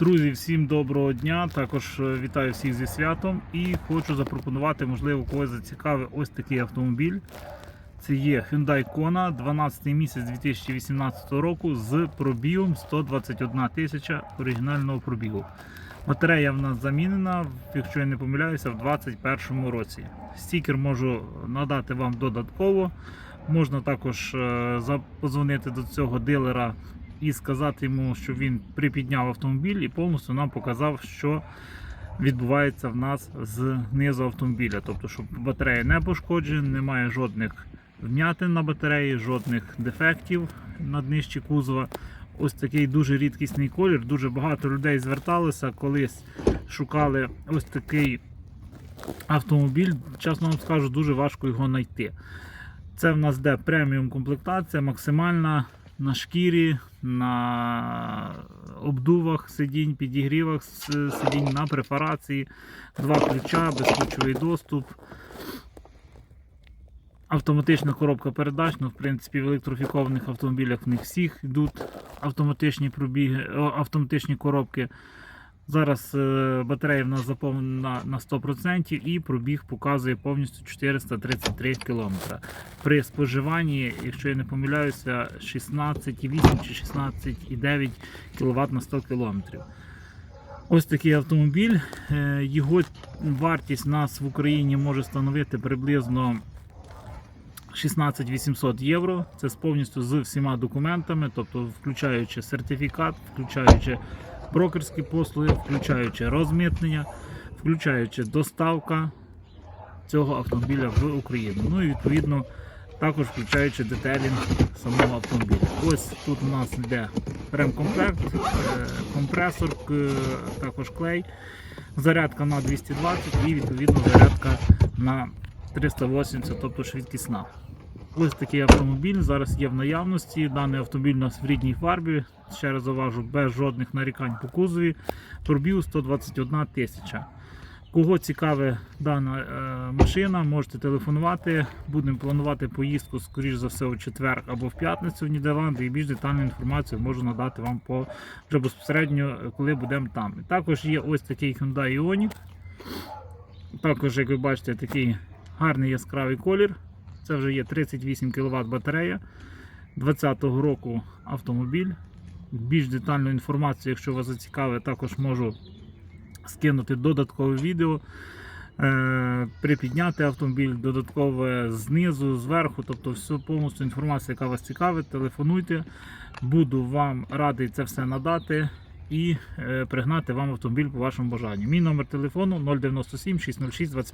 Друзі, всім доброго дня. Також е, вітаю всіх зі святом і хочу запропонувати, можливо, когось зацікавив ось такий автомобіль. Це є Hyundai Kona, 12 місяць 2018 року з пробігом 121 тисяча оригінального пробігу. Батарея в нас замінена, якщо я не помиляюся, в 2021 році. Стікер можу надати вам додатково. Можна також е, за- до цього дилера і сказати йому, що він припідняв автомобіль і повністю нам показав, що відбувається в нас знизу автомобіля. Тобто, що батарея не пошкоджена, немає жодних вмятин на батареї, жодних дефектів на днищі кузова. Ось такий дуже рідкісний колір. Дуже багато людей зверталися, колись шукали ось такий автомобіль. Чесно вам скажу, дуже важко його знайти. Це в нас де преміум комплектація, максимальна на шкірі, на обдувах сидінь, підігрівах сидінь, на препарації, два ключа, безключовий доступ. Автоматична коробка передач, ну, в принципі, в електрофікованих автомобілях в них всіх йдуть автоматичні пробіги, автоматичні коробки. Зараз е, батарея в нас заповнена на 100% і пробіг показує повністю 433 км. При споживанні, якщо я не помиляюся, 16,8 чи 16,9 кВт на 100 км. Ось такий автомобіль. Е, Його вартість нас в Україні може становити приблизно 16 800 євро. Це повністю з всіма документами, тобто включаючи сертифікат, включаючи брокерські послуги, включаючи розмитнення, включаючи доставка цього автомобіля в Україну. Ну і відповідно також включаючи детелінг самого автомобіля. Ось тут у нас йде ремкомплект, е, компресор, також клей, зарядка на 220 і відповідно зарядка на 380, тобто швидкісна. Ось такий автомобіль зараз є в наявності. Даний автомобіль у нас в рідній фарбі. Ще раз заважу, без жодних нарікань по кузові. Пробіг 121 тисяча. Кого цікаве дана е, машина, можете телефонувати. Будемо планувати поїздку, скоріш за все, у четвер або в п'ятницю в Нідерланди. І більш детальну інформацію можу надати вам по вже безпосередньо, коли будемо там. Також є ось такий Hyundai Ioniq. Також, як ви бачите, такий гарний яскравий колір. Це вже є 38 кВт батарея 20-го року автомобіль. Більш детальну інформацію, якщо вас зацікавить, також можу скинути додаткове відео. Е, припідняти автомобіль додаткове знизу, зверху, тобто всю повністю інформацію, яка вас цікавить, телефонуйте. Буду вам радий це все надати і е, пригнати вам автомобіль по вашому бажанню. Мій номер телефону 097 606 25.